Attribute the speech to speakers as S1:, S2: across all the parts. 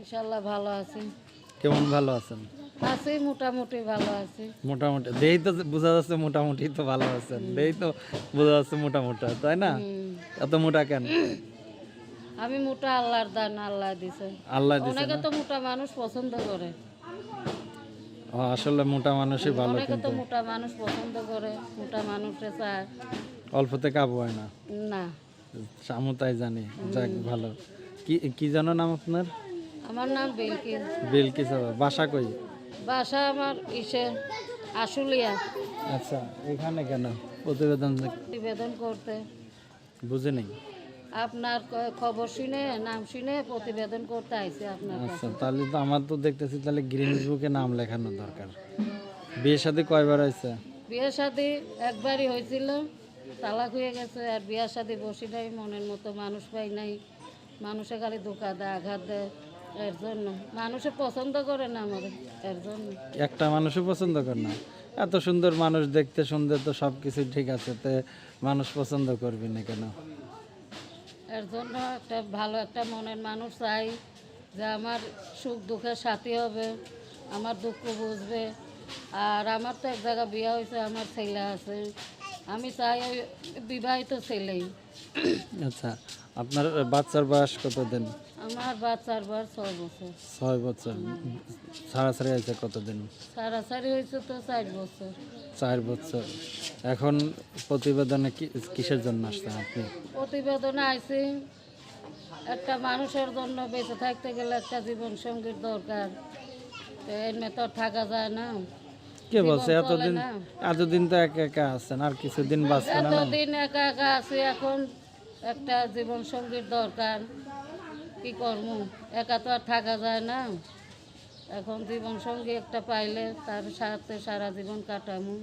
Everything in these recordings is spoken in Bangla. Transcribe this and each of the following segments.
S1: ইনশাল্লাহ ভালো আছি।
S2: কেমন ভালো আছেন?
S1: আছি মোটামুটি ভালো আছি।
S2: মোটামুটি দেই তো বোঝা যাচ্ছে মোটামুটি তো ভালো আছেন। দেই তো বোঝা যাচ্ছে মোটামুটি তাই না? এত মোটা কেন?
S1: আমি মোটা আল্লাহর দান আল্লাহ দিছে।
S2: আল্লাহ দিছে
S1: অনেকে তো মোটা মানুষ পছন্দ করে।
S2: আসলে মোটা মানুষই ভালো
S1: অনেকে তো মোটা মানুষ পছন্দ করে মোটা মানুষে চায়।
S2: অল্পতে কাবু হয় না?
S1: না।
S2: আমু তাই জানি যাক ভালো। কি কি জানো নাম আপনার?
S1: আমার নাম বিলকিস।
S2: বিলকিস আবা। বাসা কই?
S1: বাসা আমার ইসে আশুলিয়া।
S2: আচ্ছা এখানে কেন প্রতিবেদন
S1: প্রতিবেদন করতে।
S2: বুঝে নেই।
S1: আপনার খবর শুনে নাম শুনে প্রতিবেদন করতে আইছে আপনার
S2: আচ্ছা তাহলে তো আমার তো দেখতেছি তাহলে গ্রিন বুকে নাম লেখানো দরকার। বিয়ে সাথে কয়বার হয়েছে?
S1: বিয়ে শাদি একবারই হয়েছিল তালাক হয়ে গেছে আর বিয়ে শাদি বসি নাই মনের মতো মানুষ পাই নাই। মানুষে খালি ধোকা দেয় আঘাত দেয়। এর জন্য। মানুষে পছন্দ করে না এর জন্য।
S2: একটা মানুষও পছন্দ করে না। এত সুন্দর মানুষ দেখতে সুন্দর তো সব কিছু ঠিক আছে তে মানুষ পছন্দ করবি না কেন?
S1: এর জন্য একটা ভালো একটা মনের মানুষ চাই যে আমার সুখ দুঃখের সাথী হবে আমার দুঃখ বুঝবে। আর আমার তো এক জায়গায় বিয়ে হয়েছে আমার ছেলে আছে। আমি চাই বিবাহিত ছেলেই।
S2: আচ্ছা আপনার বাচ্চার বয়স কত দিন?
S1: আমার বাচ্চার বয়স ছয় বছর।
S2: ছয় বছর। ছাড়াছাড়ি আছে কতদিন?
S1: সারাসারি হয়েছে তো চার বছর।
S2: চার বছর। এখন প্রতিবেদনে কিসের জন্য আসছেন আপনি?
S1: প্রতিবেদনে আইছি একটা মানুষের জন্য বেঁচে থাকতে গেলে একটা জীবন সঙ্গীর দরকার। তো এমনি তো থাকা যায় না।
S2: কে বলছে? এতদিন। এতদিন তো একা একা আছেন আর কিছুদিন বাঁচবেন না
S1: এতদিন একা একা আছি এখন একটা জীবন সঙ্গীর দরকার। কি করব? একা তো আর থাকা যায় না। এখন জীবন সঙ্গী একটা পাইলে তার সাথে সারা জীবন কাটামু।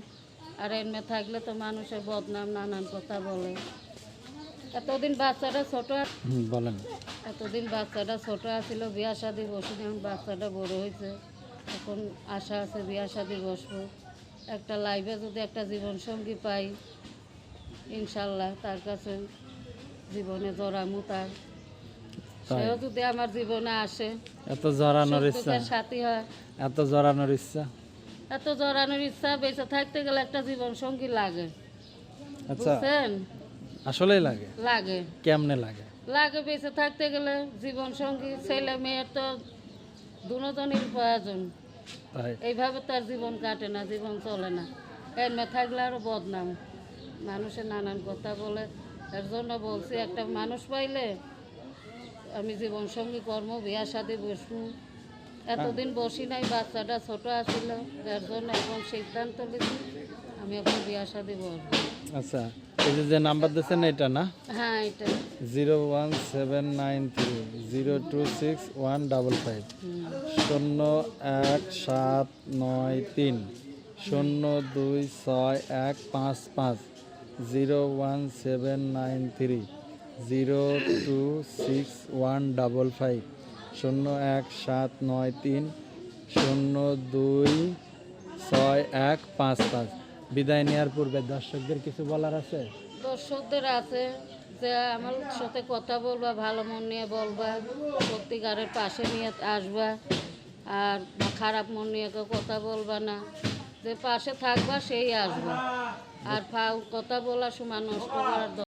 S1: আর এমনি থাকলে তো মানুষের বদনাম নানান কথা বলে। এতদিন বাচ্চাটা ছোট
S2: বলেন।
S1: এতদিন বাচ্চাটা ছোট আছিল বিয়া শাদি বসিনি এখন বাচ্চাটা বড় হয়েছে। এখন আশা আছে বিয়া শাদি বসবো। একটা লাইফে যদি একটা জীবন সঙ্গী পাই ইনশাল্লাহ তার কাছে জীবনে জড়ামু তার সেও যদি আমার জীবনে আসে
S2: এত জড়ানোর ইচ্ছা।
S1: সাথী হয়।
S2: এত জড়ানোর ইচ্ছা।
S1: এত জড়ানোর ইচ্ছা বেঁচে থাকতে গেলে একটা জীবন সঙ্গী লাগে।
S2: আচ্ছা।
S1: বুঝছেন?
S2: আসলেই লাগে।
S1: লাগে।
S2: কেমনে লাগে?
S1: লাগে বেঁচে থাকতে গেলে জীবন সঙ্গী ছেলে মেয়ের তো দুজনের প্রয়োজন। এইভাবে তার জীবন কাটে না জীবন চলে না। এর মে থাকলে আরও বদনাম। মানুষে নানান কথা বলে এর জন্য বলছি একটা মানুষ পাইলে আমি জীবন সঙ্গী কর্ম বিয়া সাথে বসবো। এতদিন বসি নাই বাচ্চাটা ছোট আসছিল এর জন্য এখন সিদ্ধান্ত নিছি আমি এখন বিয়া সাথে বসবো।
S2: আচ্ছা। এই যে যে নাম্বার দিচ্ছেন এটা না?
S1: হ্যাঁ এটা।
S2: Zero one seven nine three zero two six one double five. শূন্য এক সাত নয় তিন শূন্য দুই ছয় এক পাঁচ পাঁচ। Zero one seven nine three zero two six one double five. শূন্য এক সাত নয় তিন শূন্য দুই ছয় এক পাঁচ পাঁচ। বিদায় নেওয়ার পূর্বে দর্শকদের কিছু বলার আছে?
S1: দর্শকদের আছে যে আমার সাথে কথা বলবা, ভালো মন নিয়ে বলবা, সত্যিকারের পাশে নিয়ে আসবা, আর খারাপ মন নিয়ে কেউ কথা বলবা না। যে পাশে থাকবা, সেই আসবা। আর ফাউ কথা বলার সময় নষ্ট করার